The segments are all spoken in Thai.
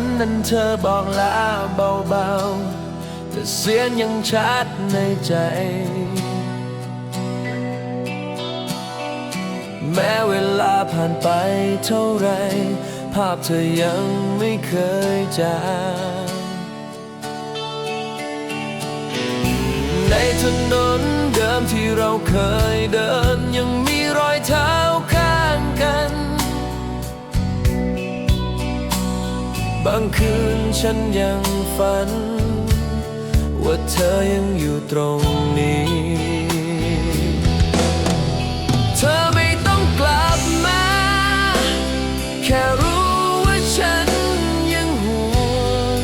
วันนั้นเธอบอกลาเบาๆ แต่เสียงยังชัดในใจ แม้เวลาผ่านไปเท่าไร ภาพเธอยังไม่เคยจางในถนนเดิมที่เราเคยเดินยังมีรอยเท้า บางคืนฉันยังฝัน ว่าเธอยังอยู่ตรงนี้ เธอไม่ต้องกลับมา แค่รู้ว่าฉันยังห่วง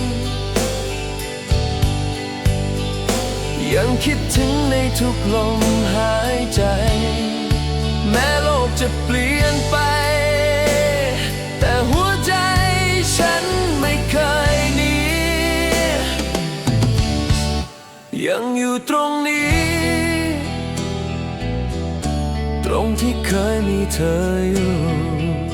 ยังคิดถึงในทุกลมหายใจ แม้โลกจะเปลี่ยนไป ที่เคยมีเธออยู่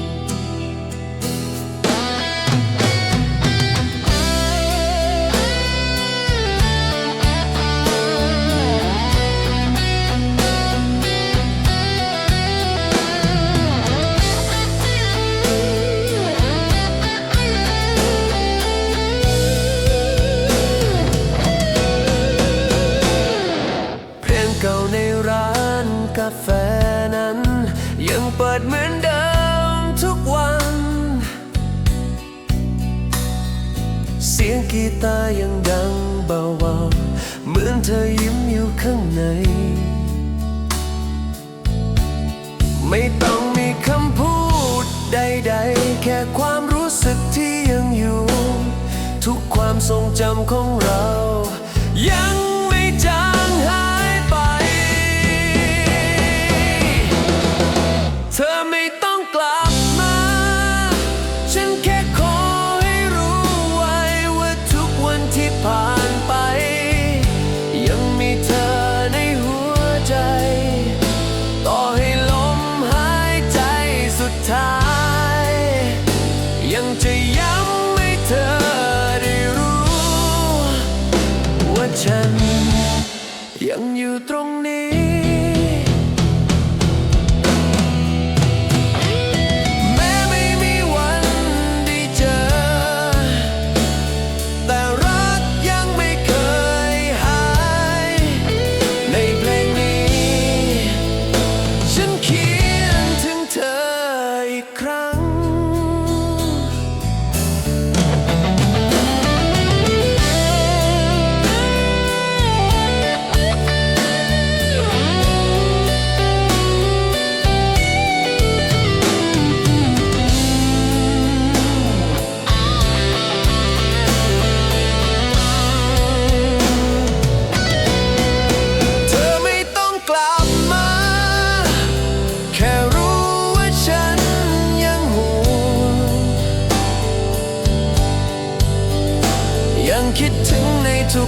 นั้น ยังเปิดเหมือนเดิมทุกวัน เสียงกีตาร์ยังดังเบาๆเหมือนเธอยิ้มอยู่ข้างใน ไม่ต้องมีคำพูดใดๆ แค่ความรู้สึกที่ยังอยู่ ทุกความทรงจำของเรา ตรงนี้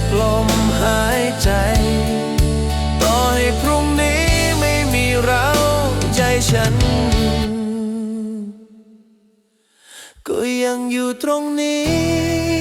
บลมหายใจ ต่อให้พรุ่งนี้ไม่มีเราใจฉัน ก็ยังอยู่ตรงนี้